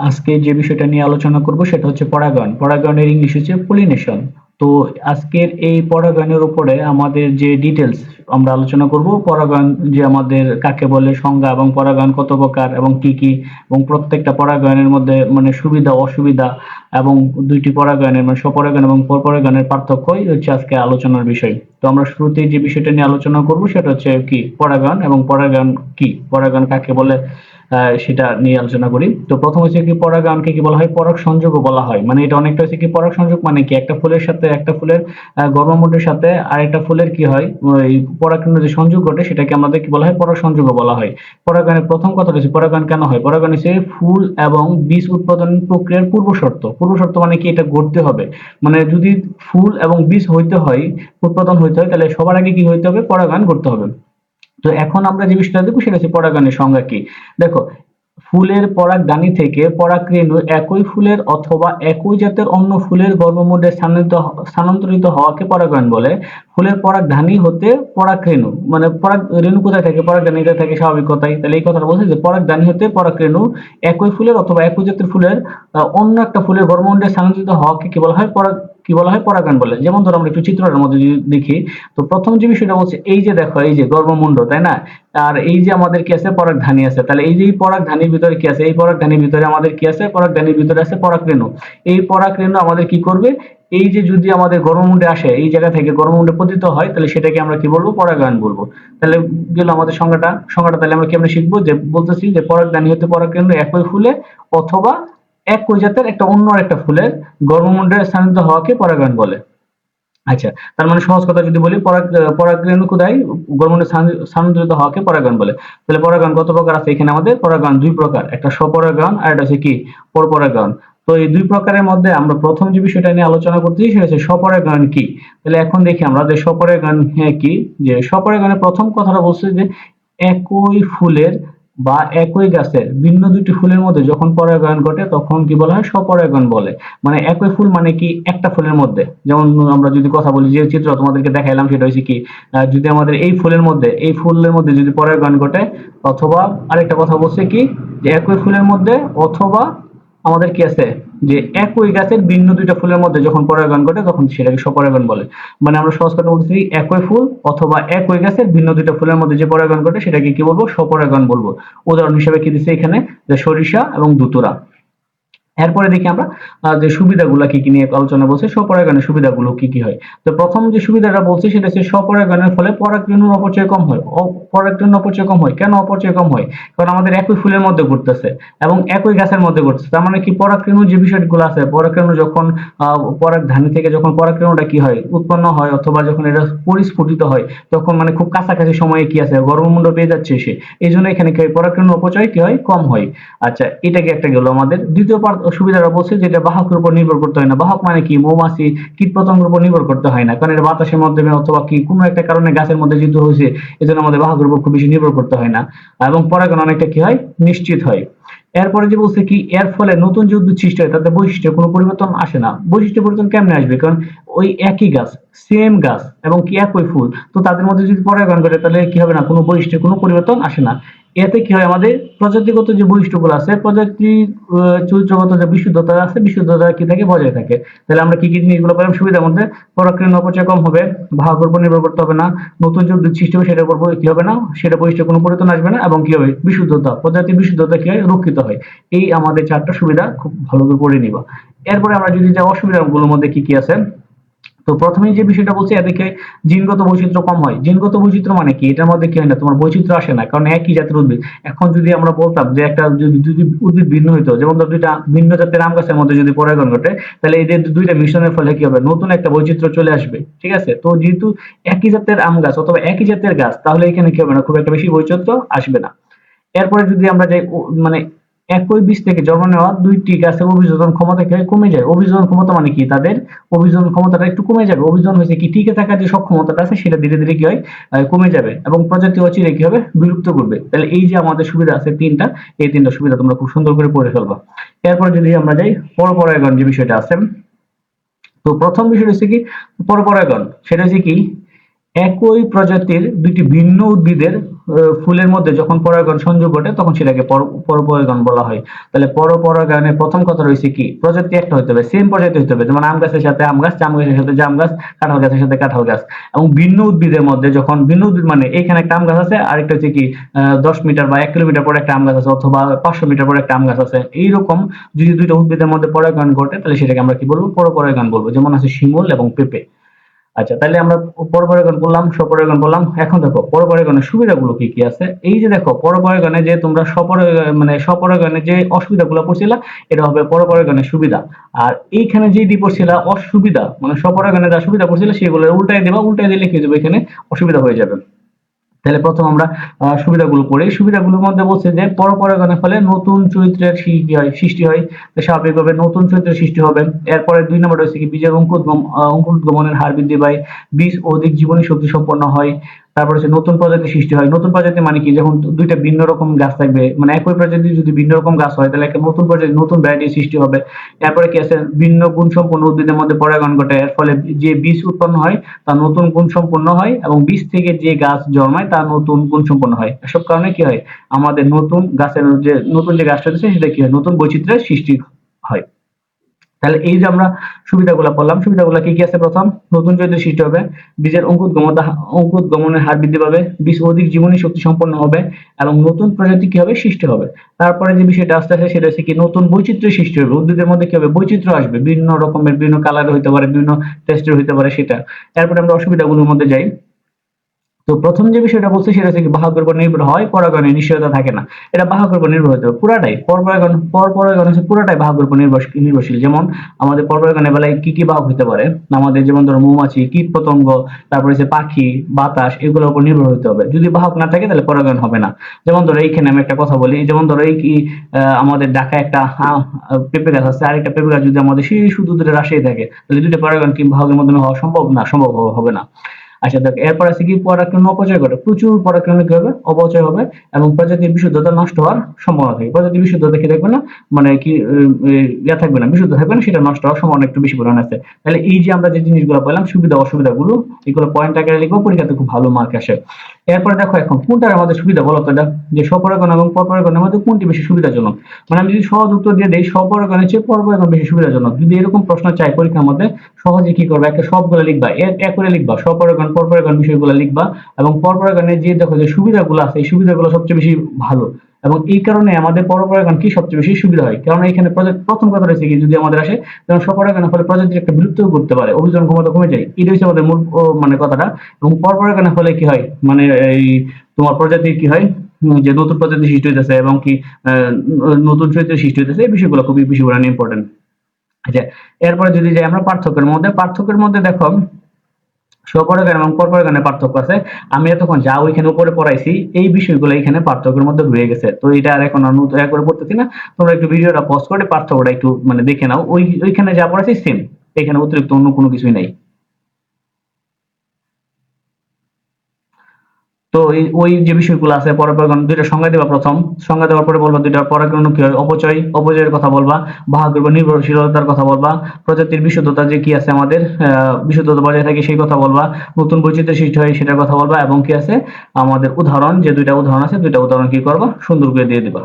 আজকে যে বিষয়টা নিয়ে আলোচনা করব সেটা হচ্ছে পরাগায়ন। পরাগায়নের ইংলিশ হচ্ছে পলিনেশন তো আজকের এই পরাগায়নের উপরে আমাদের যে ডিটেলস আমরা আলোচনা করব, পরাগায়ন যে আমাদের কাকে বলে, সংজ্ঞা এবং পরাগায়ন কত প্রকার এবং কি কি, এবং প্রত্যেকটা পরাগায়নের মধ্যে মানে সুবিধা, অসুবিধা এবং দুইটি পরাগায়নের মানে স্বপরাগায়ন এবং পরপরাগায়নের পার্থক্যই হচ্ছে আজকে আলোচনার বিষয়। তো আমরা শুরুতেই যে বিষয়টা নিয়ে আলোচনা করব সেটা হচ্ছে কি? পরাগায়ন এবং পরাগায়ন কি? পরাগায়ন কাকে বলে? সেটা নিয়ে আলোচনা করি। তো প্রথম হচ্ছে কি পরাগায়নকে কি বলা হয়? পরাগ সংযোগও বলা হয়। মানে এটা অনেকটা হচ্ছে কি পরাগ সংযোগ মানে কি? একটা ফুলের সাথে একটা ফুলের আহ, গর্ভমুণ্ডের সাথে আরেকটা ফুলের কি হয়? ওই পরাগকেন্দ্র যে সংযোগ ঘটে সেটাকে আমাদের কি বলা হয় পরাগ সংযোগও বলা হয়। পরাগায়নের প্রথম কথা হচ্ছে পরাগায়ন কেন হয়? পরাগায়ন হচ্ছে ফুল এবং বীজ উৎপাদন প্রক্রিয়ার পূর্ব শর্ত। পূর্ব শর্ত মানে কি? এটা ঘটতে হবে। মানে যদি ফুল এবং বীজ হইতে হয় উৎপাদন হইতে হয় তাহলে সবার আগে কি হইতে হবে? পরাগায়ন করতে হবে। তো এখন আমরা যে বিষয়টা দেখব সেটা হচ্ছে পরাগায়নের সংজ্ঞা কি? দেখো, ফুলের পরাগধানী থেকে পরাগরেণু একই ফুলের অথবা একই জাতের অন্য ফুলের গর্ভমুণ্ডে স্থানান্তরিত হওয়াকে পরাগায়ন বলে। ফুলের পরাগধানী হতে পরাগরেণু মানে পরাগ রেণু কোথায় থাকে? পরাগধানীতে থাকে স্বাভাবিক কথাই তাহলে এই কথাটা বলছে যে পরাগধানী হতে পরাগরেণু একই ফুলের অথবা একই জাতের ফুলের অন্য একটা ফুলের গর্ভমুণ্ডে স্থানান্তরিত হওয়াকে কি বলা হয়? পরাগ কি বলা হয়? পরাগায়ন বলে। যেমন ধরো আমরা একটু চিত্রের মধ্যে যদি দেখি, তো প্রথম যে বিষয়টা বলছে, এই যে দেখো, এই যে গর্ভমুণ্ড, তাই না? আর এই যে আমাদের কি আছে? পরাগধানী আছে। তাহলে এই যে পরাগধানীর ভিতরে কি আছে? এই পরাগধানীর ভিতরে আমাদের কি আছে? পরাগধানীর ভিতরে আছে পরাগরেণু এই পরাগরেণু আমাদের কি করবে? এই যে যদি আমাদের গর্ভমুণ্ডে আসে, এই জায়গা থেকে গর্ভমুণ্ডে পতিত হয়, তাহলে সেটাকে আমরা কি বলব? পরাগায়ন বলব। তাহলে গেল আমাদের সংজ্ঞাটা। সংজ্ঞাটা তাহলে আমরা কি আমরা শিখব? যে বলতেছি যে পরাগধানী হতে পরাগরেণু একই ফুলে অথবা একই জাতের একটা অন্য একটা ফুলের গর্ভমুণ্ডে স্থানিত হওয়াকে পরাগায়ন বলে। আচ্ছা তার মানে সহজ কথা যদি বলি, পরাগ, পরাগরেণু কোথায় গর্ভমুণ্ডে স্থানান্তরিত হওয়াকে পরাগায়ন বলে। তাহলে পরাগায়ন কত প্রকার আছে এখানে আমাদের? পরাগায়ন দুই প্রকার, একটা স্বপরাগায়ন আর একটা হচ্ছে কি? পরপরাগায়ন। তো এই দুই প্রকারের মধ্যে আমরা প্রথম যে বিষয়টা নিয়ে আলোচনা করতেছি, সেটা হচ্ছে স্বপরাগায়ন কি? তাহলে এখন দেখি আমরা যে স্বপরাগায়ন হ্যাঁ কি? যে স্বপরাগায়নের প্রথম কথাটা বলছে যে একই ফুলের বা একই গাছের ভিন্ন দুটি ফুলের মধ্যে যখন পরাগায়ন ঘটে, তখন কি বলা হয়? স্বপরাগায়ন বলে। মানে একই ফুল মানে কি? একটা ফুলের মধ্যে। যেমন আমরা যদি কথা বলি, যে চিত্র তোমাদেরকে দেখাইলাম, সেটা হচ্ছে কি যদি আমাদের এই ফুলের মধ্যে, এই ফুলের মধ্যে যদি পরাগায়ন ঘটে, অথবা আরেকটা কথা বলছে কি, যে একই ফুলের মধ্যে অথবা আমাদের কি আছে? যে একই গাছের ভিন্ন দুইটা ফুলের মধ্যে যখন পরাগায়ন ঘটে, তখন সেটাকে স্বপরাগায়ন বলে। মানে আমরা সহজ কথা বলতেছি, একই ফুল অথবা একই গাছের ভিন্ন দুইটা ফুলের মধ্যে যে পরাগায়ন ঘটে, সেটাকে কি বলব? স্বপরাগায়ন বলব। উদাহরণ হিসেবে কি দিচ্ছে এখানে? যে সরিষা এবং দুতুরা এরপরে দেখি আমরা যে সুবিধাগুলো কি কি নিয়ে আলোচনা বলছে স্বপরাগায়নের সুবিধাগুলো কি কি হয়। তো প্রথম যে সুবিধাটা বলছে সেটা হচ্ছে স্বপরাগায়নের ফলে পরাগরেণুর অপচয় কম হয়। পরাগরেণুর অপচয় কম হয়। কেন অপচয় কম হয়? কারণ আমাদের একই ফুলের মধ্যে ঘুরতেছে এবং একই গাছের মধ্যে ঘুরতেছে। তার মানে কি পরাগরেণু যে বিষয়গুলো আছে পরাগরেণু যখন আহ, পরাগধানী থেকে যখন পরাগরেণুটা কি হয় উৎপন্ন হয় অথবা যখন এটা পরিস্ফুটিত হয় তখন মানে খুব কাছাকাছি সময়ে কি আছে গর্ভমুণ্ড পেয়ে যাচ্ছে সে। এই জন্য এখানে কি হয় পরাগরেণু অপচয় কি হয়? কম হয়। আচ্ছা এটা কি একটা গেল আমাদের। দ্বিতীয় পার- সুবিধাটা বলছে যেটা বাহকের উপর নির্ভর করতে হয় না। বাহক মানে কি? মৌমাছি কীট পতঙ্গের উপর নির্ভর করতে হয় না। কারণ এটা বাতাসের মাধ্যমে অথবা কি, কোনো একটা কারণে গাছের মধ্যে যুদ্ধ হয়েছে এই জন্য আমাদের বাহকের উপর খুব বেশি নির্ভর করতে হয় না। এবং পরাগায়ন অনেকটা কি হয়? নিশ্চিত হয়। এরপরে যে বলছে কি, এর ফলে নতুন যে উদ্ভিদ সৃষ্টি হয়, তাতে বৈশিষ্ট্যে কোনো পরিবর্তন আসে না। বৈশিষ্ট্য পরিবর্তন কেমনে আসবে? কারণ ওই একই গাছ সেম গাছ, এবং কি একই ফুল, তো তাদের মধ্যে যদি পরাগায়ন করে তাহলে কি হবে না? কোনো বৈশিষ্ট্য কোনো পরিবর্তন আসে না। এতে কি হয় আমাদের প্রজাতিগত যে বৈশিষ্ট্যগুলো আছে, প্রজাতি চরিত্রগত যে বিশুদ্ধতা আছে, বিশুদ্ধতা কি থাকে, বজায় থাকে। তাহলে আমরা কি কি জিনিসগুলো পেলাম? সুবিধার মধ্যে পরাগরেণু অপচয় কম হবে ভাগের উপর নির্ভর করতে হবে না। নতুন যে সৃষ্টি হবে, সেটার উপর কি হবে না? সেটা বৈশিষ্ট্যে কোনো পরিবর্তন আসবে না, এবং কি হবে? বিশুদ্ধতা প্রজাতির বিশুদ্ধতা কি হয়? রক্ষিত হয়। এই আমাদের চারটা সুবিধা খুব ভালো করে নিবা। এরপরে আমরা যদি যে অসুবিধাগুলোর মধ্যে কি কি আছে তো প্রথমেই যে বিষয়টা বলছি এদিকে জিনগত বৈচিত্র্য কম হয়। জিনগত বৈচিত্র্য মানে কি? এটার মধ্যে কি হয় না? তোমার বৈচিত্র্য আসে না, কারণ একই জাতের উদ্ভিদ। এখন যদি আমরা বলতাম যে একটা যদি যদি উদ্ভিদ ভিন্ন হইতো, যেমন ধর দুইটা ভিন্ন জাতের আম গাছের মধ্যে যদি পরাগায়ন ঘটে, তাহলে এদের দুইটা মিশ্রণের ফলে কি হবে? নতুন একটা বৈচিত্র্য চলে আসবে, ঠিক আছে? তো যেহেতু একই জাতের আম গাছ অথবা একই জাতের গাছ, তাহলে এখানে কি হবে না? খুব একটা বেশি বৈচিত্র্য আসবে না। এরপরে যদি আমরা যাই মানে একই বীজ থেকে জন্ম নেওয়া দুইটি গাছের অভিযোজন ক্ষমতা? কমে যায়। অভিযোজন ক্ষমতা মানে কি? তাদের অভিযোজন ক্ষমতাটা একটু কমে যাবে। অভিযোজন হয়েছে কি, টিকে থাকার যে সক্ষমতাটা আছে, সেটা ধীরে ধীরে কি হয় কমে যাবে এবং প্রজাতি অচিরে কি হবে, বিলুপ্ত করবে তাহলে এই যে আমাদের সুবিধা আছে তিনটা, এই তিনটা সুবিধা তোমরা খুব সুন্দর করে পড়ে ফেলবা। এরপর যদি আমরা যাই, পরপরাগণ যে বিষয়টা আছে, তো প্রথম বিষয় হচ্ছে কি, পরপরাগণ। সেটা হচ্ছে কি একই প্রজাতির দুইটি ভিন্ন উদ্ভিদের ফুলের মধ্যে যখন পরাগায়ন সংযোগ ঘটে, তখন সেটাকে পর- পরপরাগায়ন বলা হয়। তাহলে পরপরাগায়নের প্রথম কথা রয়েছে কি? প্রজাতি একটা হতে হবে সেম প্রজাতি হতে হবে। যেমন আম গাছের সাথে আম গাছ, জাম গাছের সাথে জাম গাছ, কাঁঠাল গাছের সাথে কাঁঠাল গাছ। এবং ভিন্ন উদ্ভিদের মধ্যে যখন, ভিন্ন উদ্ভিদ মানে এখানে একটা আম গাছ আছে, আরেকটা হচ্ছে কি দশ মিটার বা এক কিলোমিটার পরে একটা আম গাছ আছে, অথবা পাঁচশো মিটার পরে একটা আম গাছ আছে। এইরকম যদি দুইটা উদ্ভিদের মধ্যে পরাগায়ন ঘটে, তাহলে সেটাকে আমরা কি বলব? পরপরাগায়ন বলব। যেমন আছে শিমুল এবং পেঁপে। আচ্ছা তাহলে আমরা পরপরাগণ বললাম স্বপরাগণ বললাম। এখন দেখো পরপরাগণের সুবিধাগুলো কি কি আছে? এই যে দেখো পরপরাগণে যে তোমরা স্বপরাগণ মানে স্বপরাগণে যে অসুবিধাগুলো পড়ছিল, এটা হবে পরপরাগণের সুবিধা। আর এইখানে যে ডি পড়ছিল, অসুবিধা মানে স্বপরাগণে যা সুবিধা পড়ছিল, সেগুলো উল্টাই দেবা উল্টাই দিলে কি হবে এখানে? অসুবিধা হয়ে যাবে। তাহলে প্রথম আমরা সুবিধাগুলো পড়ি। সুবিধাগুলোর মধ্যে বলছে যে, পরপরাগণের ফলে নতুন চরিত্রের সৃষ্টি হয় সৃষ্টি হয়। স্বাভাবিকভাবে নতুন চরিত্রের সৃষ্টি হবে। এরপরে দুই নম্বর রয়েছে কি, বীজের অঙ্কুর অঙ্কুরোদ্গমনের হার বৃদ্ধি পায়। বীজ অধিক জীবনী শক্তি সম্পন্ন হয়। তারপর হচ্ছে নতুন প্রজাতি সৃষ্টি হয়। নতুন প্রজাতি মানে কি? যখন দুইটা ভিন্ন রকম গাছ থাকবে মানে একই প্রজাতি যদি ভিন্ন রকম গাছ হয়, তাহলে একটা নতুন প্রজাতি, নতুন ভ্যারাইটি সৃষ্টি হবে। এরপরে কি আছে? ভিন্ন গুণ সম্পন্ন উদ্ভিদের মধ্যে পরাগায়ন ঘটে। এর ফলে যে বীজ উৎপন্ন হয়, তা নতুন গুণ সম্পন্ন হয় এবং বীজ থেকে যে গাছ জন্মায়, তা নতুন গুণ সম্পন্ন হয়। এসব কারণে কি হয়? আমাদের নতুন গাছের যে, নতুন যে গাছটা হচ্ছে সেটা কি হয়? নতুন বৈচিত্র্যের সৃষ্টি হয়। তাহলে এই যে আমরা সুবিধাগুলো বললাম সুবিধাগুলো কি কি আছে প্রথম? নতুন চরিত্র সৃষ্টি হবে, বীজের অঙ্কুরোদ্গমতা অঙ্কুরোদ্গমনের হার বৃদ্ধি পাবে, বীজ অধিক জীবনী শক্তি সম্পন্ন হবে এবং নতুন প্রজাতি কি হবে? সৃষ্টি হবে। তারপরে যে বিষয়টা আস্তে আস্তে সেটা হচ্ছে কি, নতুন বৈচিত্র্য সৃষ্টি হবে। উদ্ভিদের মধ্যে কি হবে? বৈচিত্র্য আসবে। বিভিন্ন রকমের বিভিন্ন কালার হইতে পারে, বিভিন্ন টেস্টের হইতে পারে সেটা। তারপরে আমরা অসুবিধাগুলোর মধ্যে যাই। তো প্রথম যে বিষয়টা বলছি সেটা হচ্ছে বাহকের উপর নির্ভর হয় পরাগণের নিশ্চয়তা থাকে না। এটা বাহকের উপর নির্ভর হতে হবে। পুরাটাই, পরপরাগণ পরপরাগণ হচ্ছে পুরাটাই বাহকের উপর নির্ভর- নির্ভরশীল। যেমন আমাদের পরপরাগণের বেলায় কি কি বাহক হতে পারে? আমাদের যেমন ধরো মৌমাছি, কীট পতঙ্গ, তারপরে হচ্ছে পাখি, বাতাস, এগুলোর উপর নির্ভর হতে হবে। যদি বাহক না থাকে তাহলে পরাগণ হবে না। যেমন ধরো এইখানে আমি একটা কথা বলি, যেমন ধরো এই কি আমাদের ঢাকায় একটা পেঁপে গাছ আছে। আরেকটা পেঁপে গাছ যদি আমাদের সেই শুধু দূরে রাশিয়ায় থাকে, তাহলে দুটো পরাগণ কি বাহকের মাধ্যমে হওয়া সম্ভব না? সম্ভব হবে না। আচ্ছা দেখ, এরপর আছে কি? পরাক্রম অপচয় ঘটে। প্রচুর পরাক্রম কি হবে? অপচয় হবে এবং প্রজাতির বিশুদ্ধতা নষ্ট হওয়ার সম্ভাবনা থাকে। প্রজাতির বিশুদ্ধতা কি থাকবে না? মানে কি ইয়া থাকবে না, বিশুদ্ধ থাকবে না, সেটা নষ্ট হওয়ার সম্ভাবনা একটু বেশি পরিমাণে আছে। তাহলে এই যে আমরা যে জিনিসগুলো পেলাম, সুবিধা অসুবিধাগুলো, এগুলো পয়েন্ট আকারে লিখব পরীক্ষাতে খুব ভালো মার্ক আসে। এরপরে দেখো এখন, কোনটার আমাদের সুবিধা বলো তো যে স্বপরাগণ এবং পরপরাগণের মধ্যে কোনটি বেশি সুবিধাজনক? মানে আমি যদি সহজ উত্তর দিয়ে দেই স্বপরাগণের চেয়ে পরপরাগণ বেশি সুবিধাজনক। যদি এরকম প্রশ্ন চাই পরীক্ষার মধ্যে সহজে কি করবে? একটা সবগুলো লিখবা এক করে লিখবা, স্বপরাগণ, পরপরাগণ বিষয়গুলো লিখবা এবং পরপরাগণের যে দেখো যে সুবিধাগুলো আছে, এই সুবিধাগুলো সবচেয়ে বেশি ভালো এবং এই কারণে আমাদের পরপরাগণ কি সবচেয়ে বেশি সুবিধা হয়? কারণ এখানে প্রজেক্ট প্রথম কথা রয়েছে কি, যদি আমাদের আসে, যেমন স্বপরাগণের ফলে প্রজাতির একটা বিলুপ্ত করতে পারে, অভিযোজন ক্ষমতা কমে যায় এটা হচ্ছে আমাদের মূল মানে কথাটা এবং পরপরাগণের ফলে কি হয়? মানে এই তোমার প্রজাতির কি হয়? যে নতুন প্রজাতি সৃষ্টি হইতেছে এবং কি নতুন চরিত্রের সৃষ্টি হইতেছে, এই বিষয়গুলো খুবই বেশি ইম্পর্টেন্ট আচ্ছা এরপরে যদি যাই আমরা পার্থক্যের মধ্যে পার্থক্যের মধ্যে দেখো স্বপরাগায়ন এবং পরপরাগায়নের পার্থক্য আছে। আমি এতক্ষণ যা ওইখানে উপরে পড়াইছি, এই বিষয়গুলো এখানে পার্থক্যের মধ্যে রয়ে গেছে। তো এটা আর এখন নতুন করে পড়তেছি না। তোমরা একটু ভিডিওটা পজ করে পার্থক্যটা একটু মানে দেখে নাও। ওই, ওইখানে যা পড়াইছি সেম এখানে অতিরিক্ত অন্য কোনো কিছুই নাই। তো ওই যে বিষয়গুলো আছে পরপরাগণ দুইটা সংজ্ঞা দেবা প্রথম, সংজ্ঞা দেওয়ার পরে বলবা দুইটা পরাগণ কি হয়? অপচয়, অপচয়ের কথা বলবা বাহকের উপর নির্ভরশীলতার কথা বলবা, প্রজাতির বিশুদ্ধতা যে কি আছে আমাদের বিশুদ্ধতা বজায় থাকে সেই কথা বলবা, নতুন বৈচিত্র্য সৃষ্টি হয় সেটার কথা বলবা, এবং কি আছে? আমাদের উদাহরণ, যে দুইটা উদাহরণ আছে, দুইটা উদাহরণ কি করবা? সুন্দর করে দিয়ে দিবা।